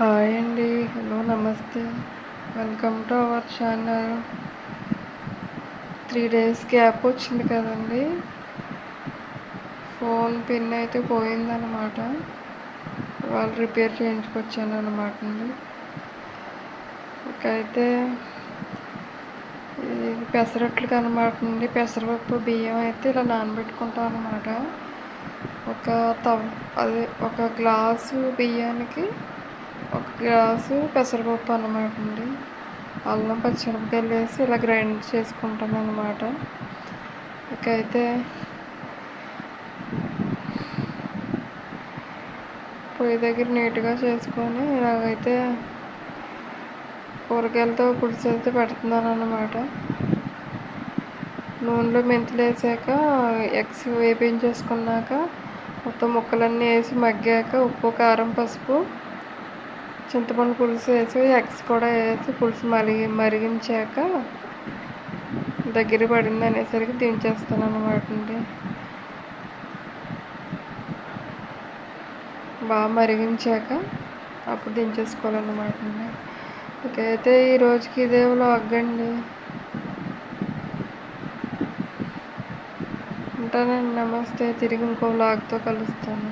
Hi అండి. Hello నమస్తే. Welcome to our channel. Three days gap వచ్చింది కదండి. ఫోన్ పిన్ అయితే పోయిందనమాట వాళ్ళు రిపేర్ చేయించుకొచ్చాను అనమాట అండి. ఇకైతే ఇది పెసరట్లు అనమాట అండి పెసరపప్పు బియ్యం అయితే ఇలా నానబెట్టుకుంటాం అనమాట ఒక తవ్ అదే ఒక గ్లాసు బియ్యానికి ఒక గ్లాసు పెసరపప్పు అనమాట అండి. అల్లం పచ్చిమిరపకాయలు వేసి ఇలా గ్రైండ్ చేసుకుంటాం అన్నమాట. ఇకైతే పొయ్యి దగ్గర నీట్గా చేసుకొని ఇలాగైతే కూరగాయలతో పులుసు పెడుతున్నాను అనమాట నూనెలో మెంతులు వేసాక ఎగ్స్ వేపించేసుకున్నాక మొత్తం ముక్కలన్నీ వేసి మగ్గాక ఉప్పు కారం పసుపు చింతపండు పులుసు వేసి ఎగ్స్ కూడా వేసి పులుసు మరిగి మరిగించాక దగ్గర పడింది అనేసరికి దించేస్తాను అనమాట అండి. బాగా మరిగించాక అప్పుడు దించేసుకోవాలన్నమాట అండి. ఇకైతే ఈ రోజుకి ఇదే వ్లాగ్ అండి. ఉంటానండి నమస్తే. తిరిగి ఇంకో వ్లాగ్తో కలుస్తాను.